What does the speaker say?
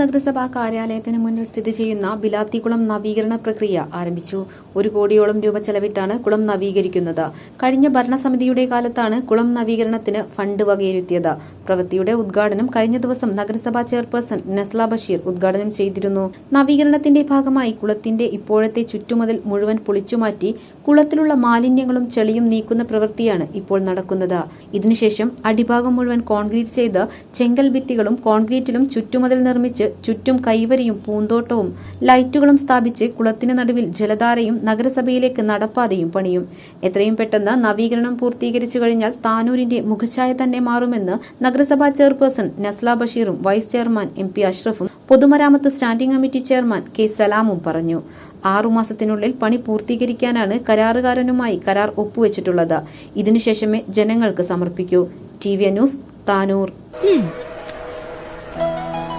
നഗരസഭാ കാര്യാലയത്തിന് മുന്നിൽ സ്ഥിതി ചെയ്യുന്ന ബിലാത്തികുളം നവീകരണ പ്രക്രിയ ആരംഭിച്ചു. ഒരു കോടിയോളം രൂപ ചെലവിട്ടാണ് കുളം നവീകരിക്കുന്നത്. കഴിഞ്ഞ ഭരണസമിതിയുടെ കാലത്താണ് കുളം നവീകരണത്തിന് ഫണ്ട് വകയിരുത്തിയത്. പ്രവൃത്തിയുടെ ഉദ്ഘാടനം കഴിഞ്ഞ ദിവസം നഗരസഭാ ചെയർപേഴ്സൺ നസ്ല ബഷീർ ഉദ്ഘാടനം ചെയ്തിരുന്നു. നവീകരണത്തിന്റെ ഭാഗമായി കുളത്തിന്റെ ഇപ്പോഴത്തെ ചുറ്റുമതിൽ മുഴുവൻ പൊളിച്ചുമാറ്റി കുളത്തിലുള്ള മാലിന്യങ്ങളും ചെളിയും നീക്കുന്ന പ്രവൃത്തിയാണ് ഇപ്പോൾ നടക്കുന്നത്. ഇതിനുശേഷം അടിഭാഗം മുഴുവൻ കോൺക്രീറ്റ് ചെയ്ത് ചെങ്കൽ ഭിത്തികളും കോൺക്രീറ്റിലും ചുറ്റുമതിൽ നിർമ്മിച്ച് ചുറ്റും കൈവരിയും പൂന്തോട്ടവും ലൈറ്റുകളും സ്ഥാപിച്ച് കുളത്തിന് നടുവിൽ ജലധാരയും നഗരസഭയിലേക്ക് നടപ്പാതയും പണിയും. എത്രയും പെട്ടെന്ന് നവീകരണം പൂർത്തീകരിച്ചു കഴിഞ്ഞാൽ താനൂരിന്റെ മുഖഛായ തന്നെ മാറുമെന്ന് നഗരസഭാ ചെയർപേഴ്സൺ നസ്ല ബഷീറും വൈസ് ചെയർമാൻ എം പി അഷ്റഫും പൊതുമരാമത്ത് സ്റ്റാൻഡിംഗ് കമ്മിറ്റി ചെയർമാൻ കെ സലാമും പറഞ്ഞു. ആറുമാസത്തിനുള്ളിൽ പണി പൂർത്തീകരിക്കാനാണ് കരാറുകാരനുമായി കരാർ ഒപ്പുവെച്ചിട്ടുള്ളത്. ഇതിനുശേഷമേ ജനങ്ങൾക്ക് സമർപ്പിക്കൂ. T V news Tanur.